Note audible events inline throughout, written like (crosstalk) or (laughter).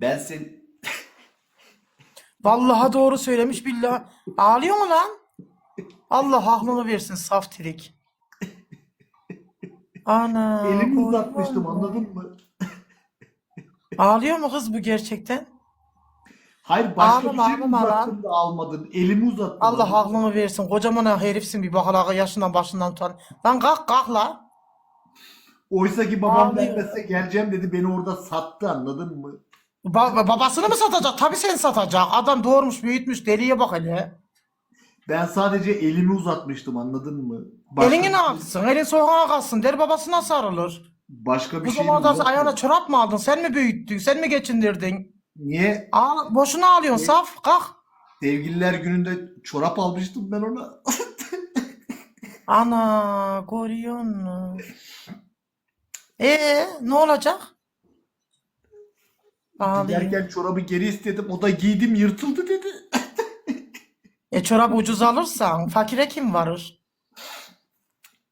Ben sen Vallahi doğru söylemiş billahi. Ağlıyor mu lan? Allah aklını versin saf tirik. Ana. elimi uzatmıştım anladın mı? Ağlıyor mu kız bu gerçekten? Hayır başka Ağlama, bir şey mi ağlama lan. uzattın da almadın? Elimi uzattın. Allah anladın mı? aklını versin. Kocaman herifsin bir bakalağa yaşından başından utan. Lan kalk kalk la. Oysa ki babam Ağlıyor. vermezse geleceğim dedi beni orada sattı anladın mı? Ba- babasını mı satacak? Tabii seni satacak. Adam doğurmuş büyütmüş deliye bak hele. Ben sadece elimi uzatmıştım anladın mı? Başka Elini ne şey- yapsın? Elin soğuğa kalsın. Deri babasına sarılır. Başka bir Bu şey zamanda uzatmadım. ayağına çorap mı aldın? Sen mi büyüttün? Sen mi geçindirdin? Niye? Ağla, boşuna ağlıyorsun saf. Kalk. Sevgililer gününde çorap almıştım ben ona. Ana görüyor musun? Ee, ne olacak? Ağlıyor. Giderken çorabı geri istedim. O da giydim yırtıldı dedi. (laughs) E çorap ucuz alırsan fakire kim varır?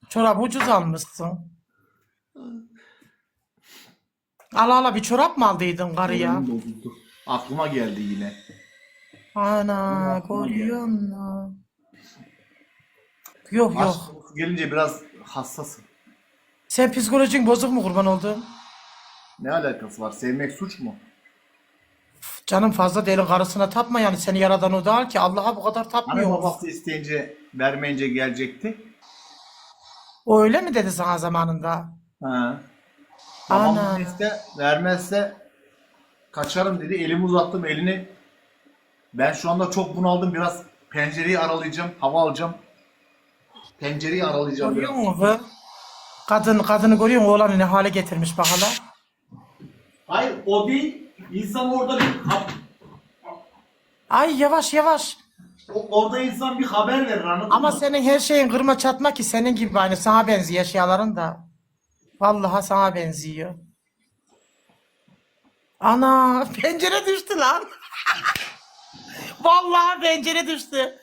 Çorap ucuz almışsın. Ala ala bir çorap mı aldıydın karıya? Moralim bozuldu. Aklıma geldi yine. Ana aklıma musun? Yok yok. Aşk konusu gelince biraz hassasım. Sen psikolojin bozuk mu kurban oldum? Ne alakası var? Sevmek suç mu? Canım fazla delin karısına tapma yani seni yaradan o değil ki Allah'a bu kadar Hani tapmıyor. babası isteyince vermeyince gelecekti. O öyle mi dedi sana zamanında? Ha. Ana. Babam iste vermezse kaçarım dedi. Elimi uzattım elini. Ben şu anda çok bunaldım. Biraz pencereyi aralayacağım. Hava alacağım. Pencereyi aralayacağım Görüyor biraz. musun? kız? Kadın, kadını görüyor musun? Oğlanı ne hale getirmiş bak hala. Hayır o değil. İnsan orada bir Ay yavaş yavaş. o- orada insan bir haber verir anladın Ama mı? senin her şeyin kırma çatma ki senin gibi aynı sana benziyor eşyaların da. Vallahi sana benziyor. Ana (laughs) pencere düştü lan. (laughs) Vallahi pencere düştü.